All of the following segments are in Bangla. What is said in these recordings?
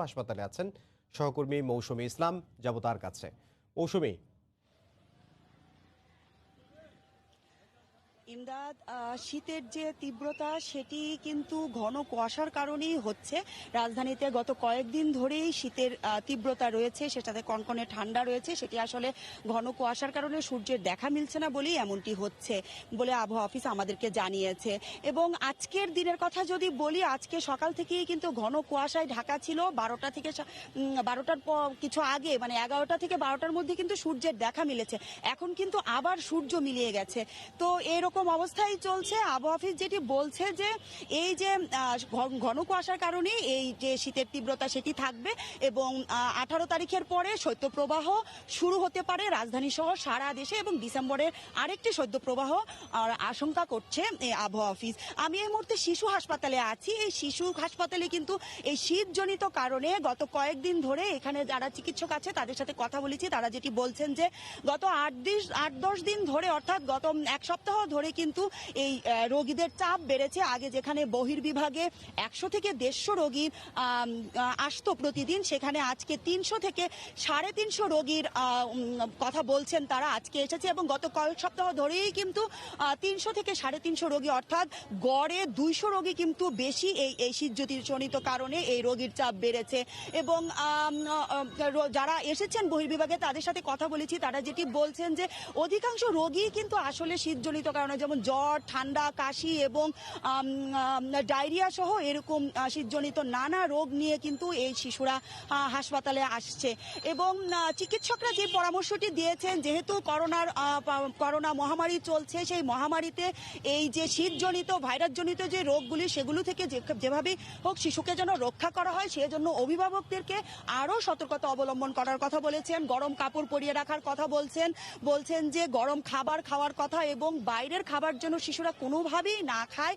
হাসপাতালে আছেন সহকর্মী মৌসুমী ইসলাম যাব তার কাছে। মৌসুমী ইমদাদ শীতের যে তীব্রতা, সেটি কিন্তু ঘন কুয়াশার কারণেই হচ্ছে। রাজধানীতে গত কয়েকদিন ধরেই শীতের তীব্রতা রয়েছে, সেটাতে কনকনে ঠান্ডা রয়েছে, সেটি আসলে ঘন কুয়াশার কারণে সূর্যের দেখা মিলছে না বলেই এমনটি হচ্ছে বলে আবহাওয়া অফিস আমাদেরকে জানিয়েছে। এবং আজকের দিনের কথা যদি বলি, আজকে সকাল থেকেই কিন্তু ঘন কুয়াশায় ঢাকা ছিল বারোটা থেকে বারোটার কিছু আগে মানে এগারোটা থেকে বারোটার মধ্যে কিন্তু সূর্যের দেখা মিলেছে। এখন কিন্তু আবার সূর্য মিলিয়ে গেছে। তো এরকম অবস্থায় চলছে। আবহাওয়া অফিস যেটি বলছে যে, এই যে ঘন- কুয়াশার কারণে এই যে শীতের তীব্রতা সেটি থাকবে এবং আঠারো তারিখের পরে শৈত্যপ্রবাহ শুরু হতে পারে রাজধানী সহ সারা দেশে এবং ডিসেম্বরের আরেকটি শৈত্যপ্রবাহ আশঙ্কা করছে আবহাওয়া অফিস। আমি এই মুহূর্তে শিশু হাসপাতালে আছি। এই শিশু হাসপাতালে কিন্তু এই শীতজনিত কারণে গত কয়েকদিন ধরে এখানে যারা চিকিৎসক আছে তাদের সাথে কথা বলেছি। তারা যেটি বলছেন যে, গত আট দিন আট দশ দিন ধরে অর্থাৎ গত এক সপ্তাহ ধরে কিন্তু এই রোগীদের চাপ বেড়েছে। আগে যেখানে বহির্বিভাগে একশো থেকে দেড়শো রোগী আসতো প্রতিদিন, সেখানে আজকে তিনশো থেকে সাড়ে তিনশো রোগীর কথা বলছেন তারা। আজকে এসেছে এবং গত কয়েক সপ্তাহ ধরেই কিন্তু তিনশো থেকে সাড়ে তিনশো রোগী, অর্থাৎ গড়ে দুইশো রোগী কিন্তু বেশি এই এই শীতজনিত কারণে এই রোগীর চাপ বেড়েছে। এবং যারা এসেছেন বহির্বিভাগে, তাদের সাথে কথা বলেছি। তারা যেটি বলছেন যে, অধিকাংশ রোগী কিন্তু আসলে শীতজনিত কারণে যেমন জ্বর, ঠান্ডা, কাশি এবং ডায়রিয়া সহ এরকম শীতজনিত নানা রোগ নিয়ে কিন্তু এই শিশুরা হাসপাতালে আসছে। এবং চিকিৎসকরা যে পরামর্শটি দিয়েছেন, যেহেতু করোনার করোনা মহামারী চলছে, সেই মহামারীতে এই যে শীতজনিত, ভাইরাসজনিত যে রোগগুলি, সেগুলো থেকে যে- যেভাবেই হোক শিশুকে যেন রক্ষা করা হয়, সেজন্য অভিভাবকদেরকে আরও সতর্কতা অবলম্বন করার কথা বলেছেন। গরম কাপড় পরিয়ে রাখার কথা বলছেন বলছেন যে গরম খাবার খাওয়ার কথা এবং বাইরের খাবার যেন শিশুরা কোনোভাবেই না খায়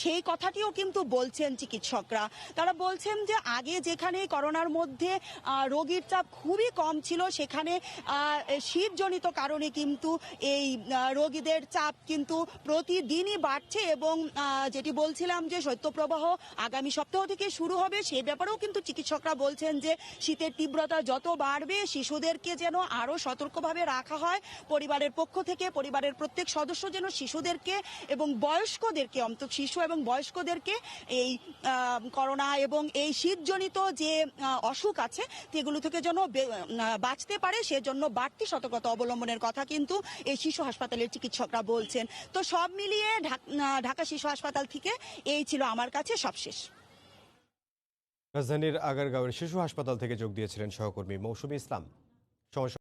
সেই কথাটিও কিন্তু বলছেন চিকিৎসকরা। তারা বলছেন যে আগে যেখানে করোনার মধ্যে রোগীর চাপ খুবই কম ছিল, সেখানে শীতজনিত কারণে কিন্তু এই রোগীদের চাপ কিন্তু প্রতিদিনই বাড়ছে এবং যেটি বলছিলাম যে শৈত্যপ্রবাহ আগামী সপ্তাহ থেকে শুরু হবে, সে ব্যাপারেও কিন্তু চিকিৎসকরা বলছেন যে শীতের তীব্রতা যত বাড়বে, শিশুদেরকে যেন আরও সতর্কভাবে রাখা হয়, পরিবারের পক্ষ থেকে, পরিবারের প্রত্যেক সদস্য যেন শিশুদেরকে এবং বয়স্কদেরকে অন্ত শিশু এবং বয়স্কদেরকে এই করোনা এবং এই শীতজনিত যে অসুখ আছে, সেগুলো থেকে যেন বাঁচতে পারে, সেজন্য বাড়তি সতর্কতা অবলম্বনের কথা কিন্তু এই শিশু হাসপাতালের চিকিৎসকরা বলছেন। তো সব মিলিয়ে ঢাকা শিশু হাসপাতাল থেকে এই ছিল আমার কাছে সবশেষ। রাজধানীর আগারগাঁওয়ের শিশু হাসপাতাল থেকে যোগ দিয়েছিলেন সহকর্মী মৌসুমী ইসলাম।